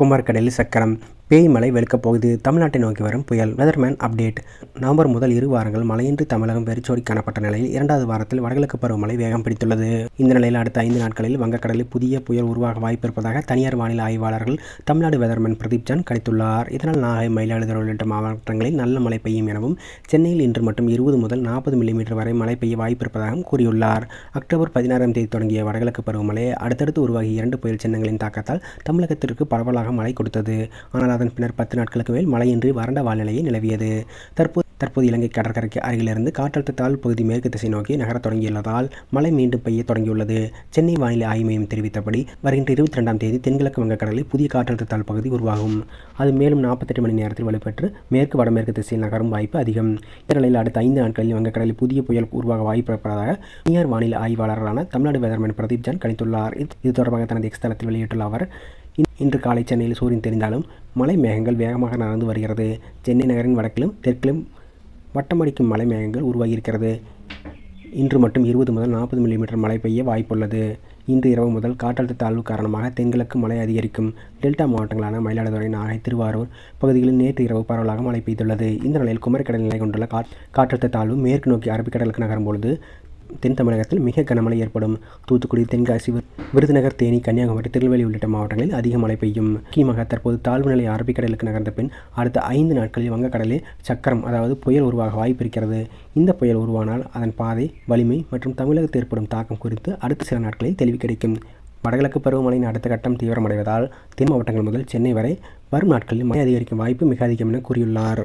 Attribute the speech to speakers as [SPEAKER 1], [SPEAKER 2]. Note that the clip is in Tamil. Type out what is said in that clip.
[SPEAKER 1] குமரக்கடலில் சக்கரம் பேய் மழை வெளுக்கப் போகுது. தமிழ்நாட்டை நோக்கி வரும் புயல். வெதர்மேன் அப்டேட் நவம்பர் முதல் இரு வாரங்கள் மழையின்றி தமிழகம் வெறிச்சோடி காணப்பட்ட நிலையில் இரண்டாவது வாரத்தில் வடகிழக்கு பருவமழை வேகம் பிடித்துள்ளது. இந்த நிலையில் அடுத்த ஐந்து நாட்களில் வங்கக்கடலில் புதிய புயல் உருவாக வாய்ப்பிருப்பதாக தனியார் வானிலை ஆய்வாளர்கள் தமிழ்நாடு வெதர்மேன் பிரதீப் ஜான் கணித்துள்ளார். இதனால் நாகை மயிலாடுதுறை உள்ளிட்ட மாவட்டங்களில் நல்ல மழை பெய்யும் எனவும் சென்னையில் இன்று மட்டும் இருபது முதல் நாற்பது மில்லிமீட்டர் வரை மழை பெய்ய வாய்ப்பிருப்பதாகவும் கூறியுள்ளார். அக்டோபர் பதினாறாம் தேதி தொடங்கிய வடகிழக்கு பருவமழை அடுத்தடுத்து உருவாகிய இரண்டு புயல் சின்னங்களின் தாக்கத்தால் தமிழகத்திற்கு பரவலாக மழை கொடுத்தது. ஆனால் அதன் பின்னர் பத்து நாட்களுக்கு மேல் மழையின்றி வறண்ட வானிலையை நிலவியது. தற்போது தற்போது இலங்கை கடற்கரைக்கு அருகிலிருந்து காற்றழுத்த தாழ்வு பகுதி மேற்கு திசை நோக்கி நகரத் தொடங்கியுள்ளதால் மழை மீண்டும் பெய்ய தொடங்கியுள்ளது. சென்னை வானிலை ஆய்வு மையம் தெரிவித்தபடி வருகின்ற இருபத்தி ரெண்டாம் தேதி தென்கிழக்கு வங்கக்கடலில் புதிய காற்றழுத்த தாழ்வு பகுதி உருவாகும். அது மேலும் நாற்பத்தெட்டு மணி நேரத்தில் வலுப்பெற்று மேற்கு வடமேற்கு திசையில் நகரும் வாய்ப்பு அதிகம். இந்த நிலையில் அடுத்த ஐந்து நாட்களில் வங்கக்கடலில் புதிய புயல் உருவாக வாய்ப்பு இருப்பதாக தனியார் வானிலை ஆய்வாளரான தமிழ்நாடு வெதர்மேன் பிரதீப் ஜான் கணித்துள்ளார். இது தொடர்பாக தனது எக்ஸ்தலத்தில் வெளியிட்டுள்ள அவர் இன்று காலை சென்னையில் சூரியன் தெரிந்தாலும் மலை மேகங்கள் வேகமாக நகர்ந்து வருகிறது. சென்னை நகரின் வடக்கிலும் தெற்கிலும் வட்டமடிக்கும் மலை மேகங்கள் உருவாகியிருக்கிறது. இன்று மட்டும் இருபது முதல் நாற்பது மில்லிமீட்டர் மழை பெய்ய வாய்ப்புள்ளது. இன்று இரவு முதல் காற்றழுத்த தாழ்வு காரணமாக தென்கிழக்கு மழை அதிகரிக்கும். டெல்டா மாவட்டங்களான மயிலாடுதுறை நாகை திருவாரூர் பகுதிகளில் நேற்று இரவு பரவலாக மழை பெய்துள்ளது. இந்த நிலையில் குமரிக்கடல் நிலை கொண்டுள்ள காற்- காற்றழுத்த தாழ்வு மேற்கு நோக்கி அரபிக்கடலுக்கு நகரும் பொழுது தென் தமிழகத்தில் மிக கனமழை ஏற்படும். தூத்துக்குடி தென்காசி விருதுநகர் தேனி கன்னியாகுமரி திருநெல்வேலி உள்ளிட்ட மாவட்டங்களில் அதிக மழை பெய்யும். முக்கியமாக தற்போது தாழ்வு நிலை அரபிக்கடலுக்கு நகர்ந்த பின் அடுத்த ஐந்து நாட்களில் வங்கக்கடலில் சக்கரம் அதாவது புயல் உருவாக வாய்ப்பு இருக்கிறது. இந்த புயல் உருவானால் அதன் பாதை வலிமை மற்றும் தமிழகத்தில் ஏற்படும் தாக்கம் குறித்து அடுத்த சில நாட்களில் தெளிவு கிடைக்கும். வடகிழக்கு பருவமழையின் அடுத்த கட்டம் தீவிரமடைவதால் தென் மாவட்டங்கள் முதல் சென்னை வரை வரும் நாட்களில் மழை அதிகரிக்கும் வாய்ப்பு மிக அதிகம் என கூறியுள்ளார்.